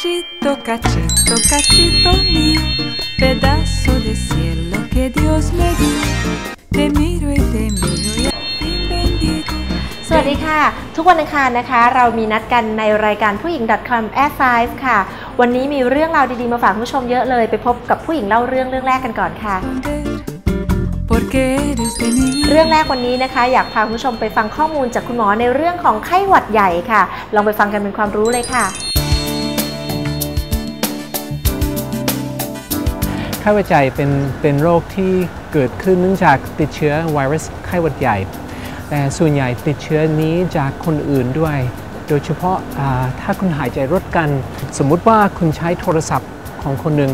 Cachito, cachito, cachito mío, pedazo de cielo que Dios me dio. Te miro y te miro y al fin bendigo. สวัสดีค่ะ ทุกวันอังคารนะคะ เรามีนัดกันในรายการผู้หญิง .com Air 5ค่ะ วันนี้มีเรื่องราวดีๆ มาฝากคุณผู้ชมเยอะเลย ไปพบกับผู้หญิงเล่าเรื่องเรื่องแรกกันก่อนค่ะ Responder, Porque eres de mi vida. เรื่องแรกวันนี้นะคะ อยากพาคุณผู้ชมไปฟังข้อมูลจากคุณหมอในเรื่องของไข้หวัดใหญ่ค่ะ ลองไปฟังกันเป็นความรู้เลยค่ะ ไข้หวัดใหญ่เป็นเป็นโรคที่เกิดขึ้นเนื่องจากติดเชื้อไวรัสไข้หวัดใหญ่ แต่ส่วนใหญ่ติดเชื้อนี้จากคนอื่นด้วย โดยเฉพาะถ้าคุณหายใจรถกัน สมมุติว่าคุณใช้โทรศัพท์ของคนหนึ่ง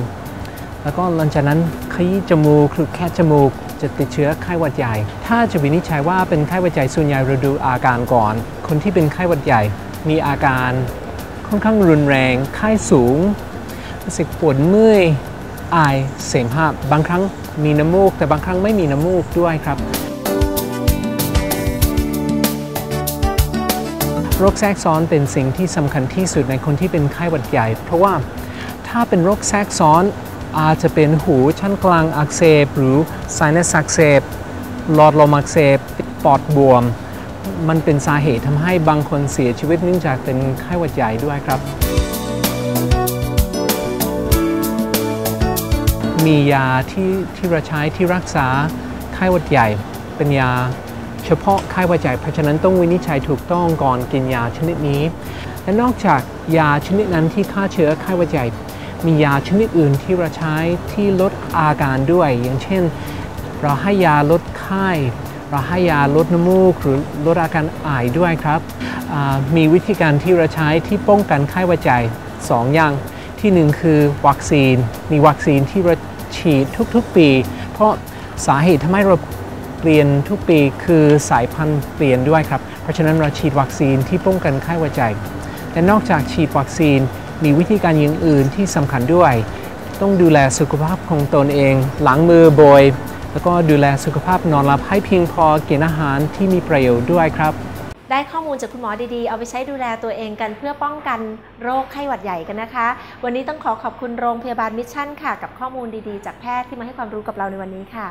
แล้วก็หลังจากนั้นขยี้จมูกหรือแค่จมูกจะติดเชื้อไข้หวัดใหญ่ ถ้าจะวินิจฉัยว่าเป็นไข้หวัดใหญ่ส่วนใหญ่เราดูอาการก่อน คนที่เป็นไข้หวัดใหญ่มีอาการค่อนข้างรุนแรง ไข้สูงรู้สึกปวดเมื่อย อเสมหะบางครั้งมีน้ำมูก แต่บางครั้งไม่มีน้ำมูกด้วยครับ โรคแทรกซ้อนเป็นสิ่งที่สำคัญที่สุดในคนที่เป็นไข้หวัดใหญ่ เพราะว่าถ้าเป็นโรคแทรกซ้อนอาจจะเป็นหูชั้นกลางอักเสบ หรือไซนัสอักเสบหลอดลมอักเสบปอดบวม มันเป็นสาเหตุทำให้บางคนเสียชีวิตเนื่องจากเป็นไข้หวัดใหญ่ด้วยครับ มียาที่ที่เราใช้ที่รักษาไข้หวัดใหญ่เป็นยาเฉพาะไข้หวัดใหญ่เพราะฉะนั้นต้องวินิจฉัยถูกต้องก่อนกินยาชนิดนี้ และนอกจากยาชนิดนั้นที่ฆ่าเชื้อไข้หวัดใหญ่ มียาชนิดอื่นที่เราใช้ที่ลดอาการด้วย อย่างเช่น เราให้ยาลดไข้เราให้ยาลดน้ำมูกหรือลดอาการไอด้วยครับ มีวิธีการที่เราใช้ที่ป้องกันไข้หวัดใหญ่สองอย่างที่หนึ่งคือวัคซีน มีวัคซีนที่เรา ฉีดทุกๆปี เพราะสาเหตุทำให้เราเปลี่ยนทุกปีคือสายพันธุ์เปลี่ยนด้วยครับ เพราะฉะนั้นเราฉีดวัคซีนที่ป้องกันไข้หวัดใหญ่แต่นอกจากฉีดวัคซีนมีวิธีการอย่างอื่นที่สำคัญด้วย ต้องดูแลสุขภาพของตนเองล้างมือบ่อยแล้วก็ดูแลสุขภาพนอนหลับให้เพียงพอกินอาหารที่มีประโยชน์ด้วยครับ ได้ข้อมูลจากคุณหมอดีๆ เอาไปใช้ดูแลตัวเองกัน เพื่อป้องกันโรคไข้หวัดใหญ่กันนะคะ วันนี้ต้องขอขอบคุณโรงพยาบาลมิชชั่นค่ะ กับข้อมูลดีๆ จากแพทย์ที่มาให้ความรู้กับเราในวันนี้ค่ะ